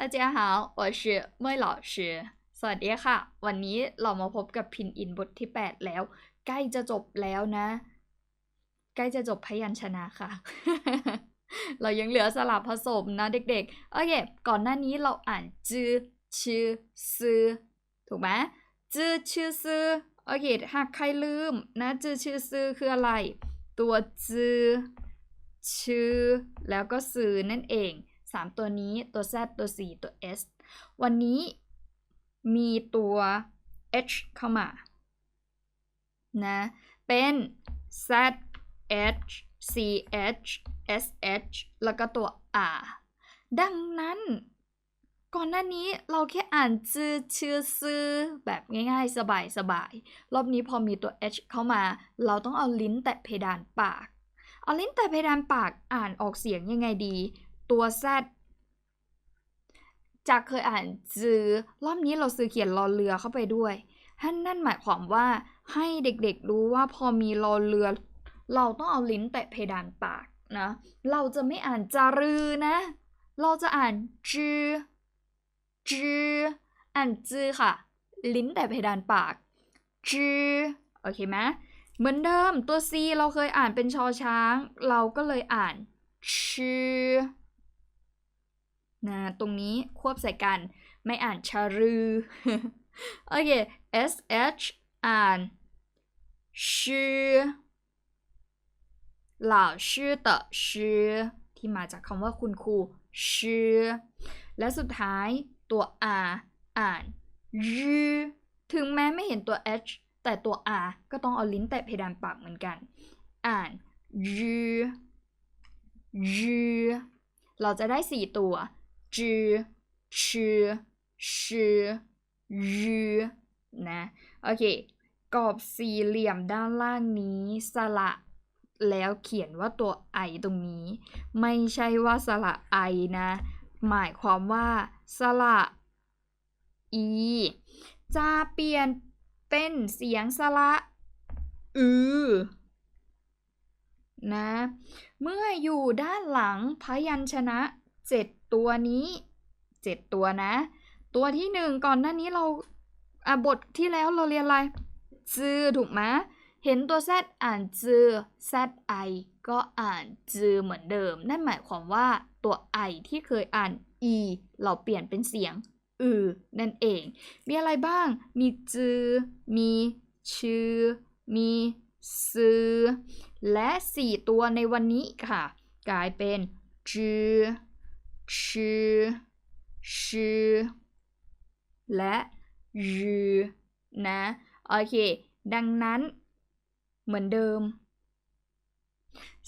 大家好我是เมยหล่อชื่อสวัสดีค่ะ วันนี้เรามาพบกับพินอินบทที่ 8 แล้ว ใกล้จะจบแล้วนะ ใกล้จะจบพยัญชนะค่ะ เรายังเหลือสลับผสมนะเด็กๆ โอเค ก่อนหน้านี้เราอ่านจื้อชื่อซื้อถูกไหมจื้อชื่อซื้อโอเคหากใครลืมนะจื้อชื่อซื้อคืออะไร ตัวจื้อชื่อ แล้วก็ซื้อนั่นเอง สามตัวนี้ตัว Z ตัว C ตัว S วันนี้มีตัว H เข้ามา นะ เป็น Z H C H S H แล้วก็ตัว R ดังนั้น ก่อนหน้านี้เราแค่อ่านจื้อชื่อซื้อแบบง่ายๆ สบายๆ รอบนี้พอมีตัว H เข้ามา เราต้องเอาลิ้นแตะเพดานปาก เอาลิ้นแตะเพดานปากอ่านออกเสียงยังไงดี ตัว Z จากเคยอ่านจือรอบนี้เราซื้อเขียนรอเรือเข้าไปด้วยนั่นนั่นหมายความว่าให้เด็กๆรู้ว่าพอมีรอเรือ เราต้องเอาลิ้นแตะเพดานปากนะ เราจะไม่อ่านจารือนะ เราจะอ่านจือจืออ่านจือค่ะ ลิ้นแตะเพดานปากจือโอเคไหมเหมือนเดิมตัว C เราเคยอ่านเป็นชอช้าง เราก็เลยอ่านชื่อ นตรงนี้ควบใส่กัน ไม่อ่านชารือ โอเค sh อ่านชื่อเหล่าชื่อเตอชื่อที่มาจากคำว่าคุณครูชื่อและสุดท้ายตัว r อ่านยือถึงแม้ไม่เห็นตัว h แต่ตัว r ก็ต้องเอาลิ้นแตะเพดานปากเหมือนกัน อ่านยืยืเราจะได้ 4 ตัว จือชื่อชื่อยือนะ โอเค กรอบสี่เหลี่ยมด้านล่างนี้สระแล้วเขียนว่าตัวไอตรงนี้ ไม่ใช่ว่าสระไอนะ หมายความว่าสระอีจะเปลี่ยนเป็นเสียงสระอือนะ เมื่ออยู่ด้านหลังพยัญชนะเจ็ด ตัวนี้เจ็ดตัวนะ ตัวที่หนึ่งก่อนหน้านี้เราอะบทที่แล้วเราเรียนอะไรจือถูกไหมเห็นตัว z อ่านจือ z i ก็อ่านจือเหมือนเดิม นั่นหมายความว่าตัว i ที่เคยอ่าน e เราเปลี่ยนเป็นเสียงอือนั่นเอง มีอะไรบ้าง มีจือ มีชื่อ มีซื้อ และสี่ตัวในวันนี้ค่ะ กลายเป็นจือ ชื่อชื่อและยือนะ โอเค ดังนั้น เหมือนเดิม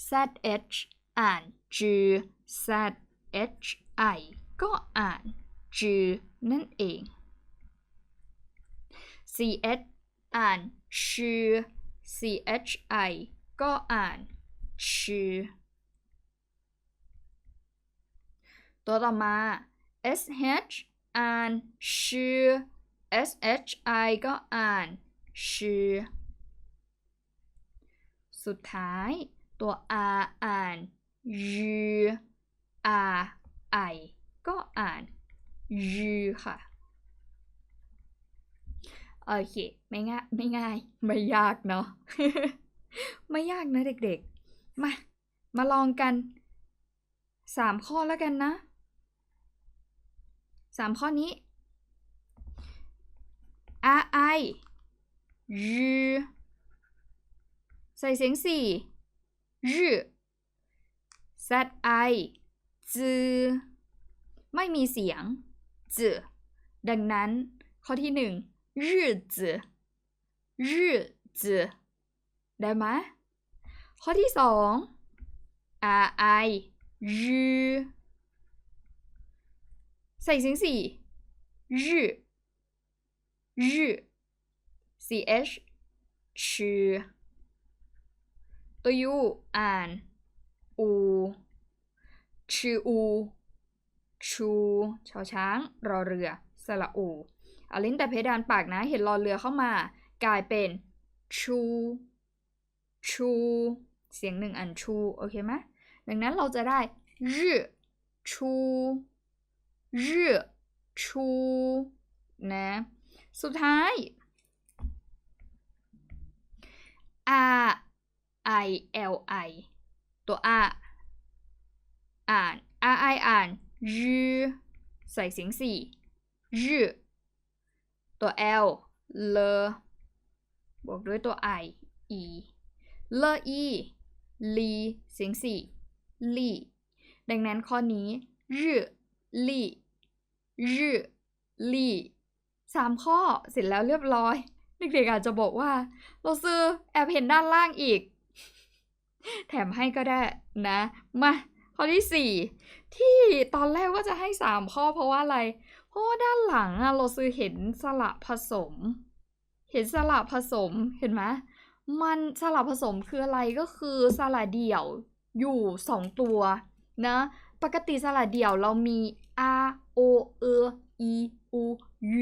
zh อ่านจือ zh i ก็อ่านจือนั่นเอง ch อ่านชื่อ chi ก็อ่านชื่อ ตัวต่อมา sh อ่านชื่อ shi ก็อ่านชื่อสุดท้าย ตัว r อ่านยือ r i ก็อ่านยือค่ะ โอเค ไม่ง่าย ไม่ง่าย ไม่ยากเนาะ ไม่ยากนะเด็กๆ มา มาลองกันสามข้อแล้วกันนะ สามข้อนี้อา r i y ใส่เสียงสี่รซั y z i จือไม่มีเสียงจือดังนั้น ข้อที่หนึ่งรืจือรืจือได้ไหมข้อที่สองอ r i อ ใส่เสียงสี่รื้อรื้ ch ชื่ตัวยูอ่านอูชื่อูชูชอช้าง รอเรือ สระอูเอลินแต่เพดานปากนะ เห็นรอเรือเข้ามา กลายเป็น ชู ชู เสียงหนึ่งอันชู โอเคไหมดังนั้นเราจะได้รื้ชู รื่ชูนะ สุดท้ายอา i l i ตัวอาอ่านอาไออ่านรื้ใส่เสียงสี่รื้ตัว l เลบวกด้วยตัว i e เลอีลีเสียงสี่ลีดังนั้นข้อนี้รื้ลี ยืลีสามข้อเสร็จแล้วเรียบร้อยเด็กๆอาจจะบอกว่า เราซื้อแอบเห็นด้านล่างอีก แถมให้ก็ได้นะ มา ข้อที่สี่ที่ตอนแรกว่าจะให้สามข้อเพราะว่าอะไร เพราะว่าด้านหลังอะเราซื้อเห็นสระผสม เห็นสระผสมเห็นไหมมันสระผสมคืออะไรก็คือสระเดี่ยวอยู่สองตัวนะ ปกติสระเดี่ยวเรามี a o e i u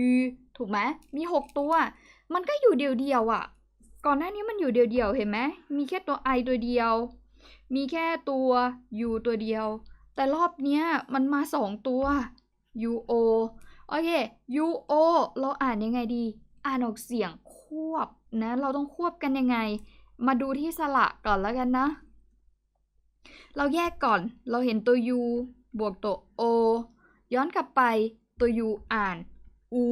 u ถูกไหมมีหกตัว มันก็อยู่เดียวๆอะ่ะ ก่อนหน้านี้มันอยู่เดียวๆ เห็นไหม มีแค่ตัว i ตัวเดียว มีแค่ตัว u ตัวเดียว แต่รอบเนี้ยมันมาสองตัว u o โอเค u o เราอ่านยังไงดี อ่านออกเสียงควบนะ เราต้องควบกันยังไง มาดูที่สระก่อนแล้วกันนะ เราแยกก่อน เราเห็นตัว u บวกตัว o ย้อนกลับไปตัว u อ่าน u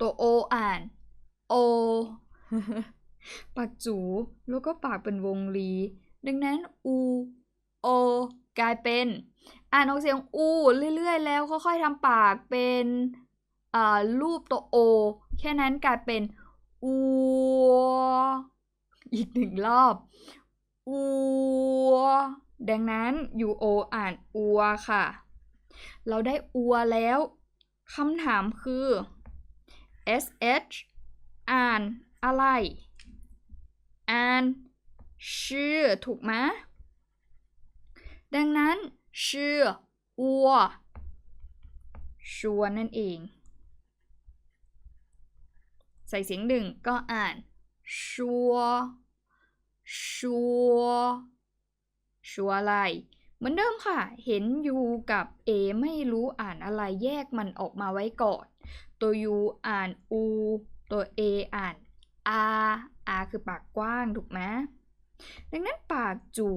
ตัว o อ่าน o ปากจู แล้วก็ปากเป็นวงรี ดังนั้น u o กลายเป็น อ่านออกเสียง u เรื่อยๆ แล้วค่อยๆทำปากเป็นรูปตัว o แค่นั้นกลายเป็น u อีกหนึ่งรอบ u ดังนั้น u o อ่านอัวค่ะ เราได้อัวแล้วคำถามคือ sh อ่านอะไร อ่านชื่อถูกไหมดังนั้นชื่ออัวชัวนั่นเอง ใส่เสียงหนึ่งก็อ่านชัว ชัวชัวอะไร เหมือนเดิมค่ะ เห็น u กับ a ไม่รู้อ่านอะไรแยกมันออกมาไว้ก่อน ตัว u อ่าน u ตัว a อ่าน a a คือปากกว้างถูกไหมดังนั้นปากจู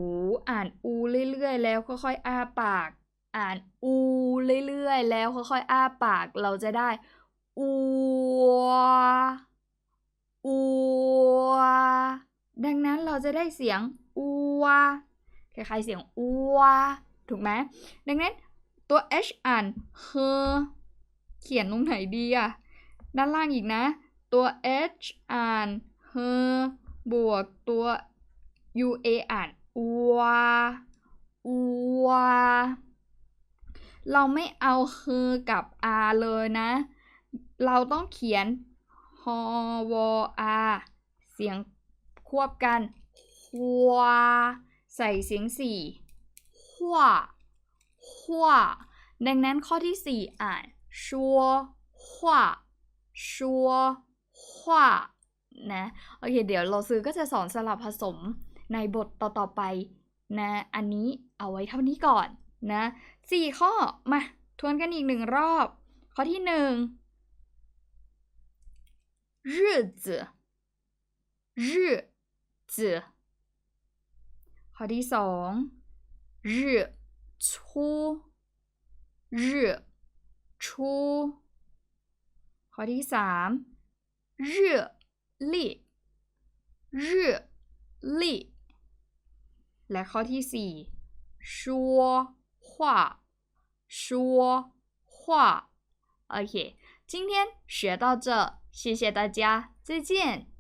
อ่าน u เรื่อยๆ แล้วค่อยๆอ้าปาก อ่าน u เรื่อยๆ แล้วค่อยๆอ้าปากเราจะได้อัวอัว ดังนั้นเราจะได้เสียงอัวคล้ายๆเสียงอัวถูกไหมดังนั้นตัว h อ่านเฮเขียนตรงไหนดีอะด้านล่างอีกนะ ตัว h อ่านเฮบวกตัว u a อ่านอัวอัวเราไม่เอาเฮกับ r เลยนะ เราต้องเขียนฮอวอาเสียง วบกันหัวใส่เสียงสี่หัวหัวดังนั้นข้อที่สี่อ่านชัวหัวชัวหัวนะ โอเค เดี๋ยวเราซื้อก็จะสอนสลับผสมในบทต่อ ๆ ไปนะ อันนี้เอาไว้เท่านี้ก่อนนะสี่ข้อ มา ทวนกันอีกหนึ่งรอบ ข้อที่หนึ่ง日子日 子ข้อที่สอง日出日出ข้อที่สาม日历日历และข้อที่สี่说话说话 OK，今天学到这，谢谢大家，再见。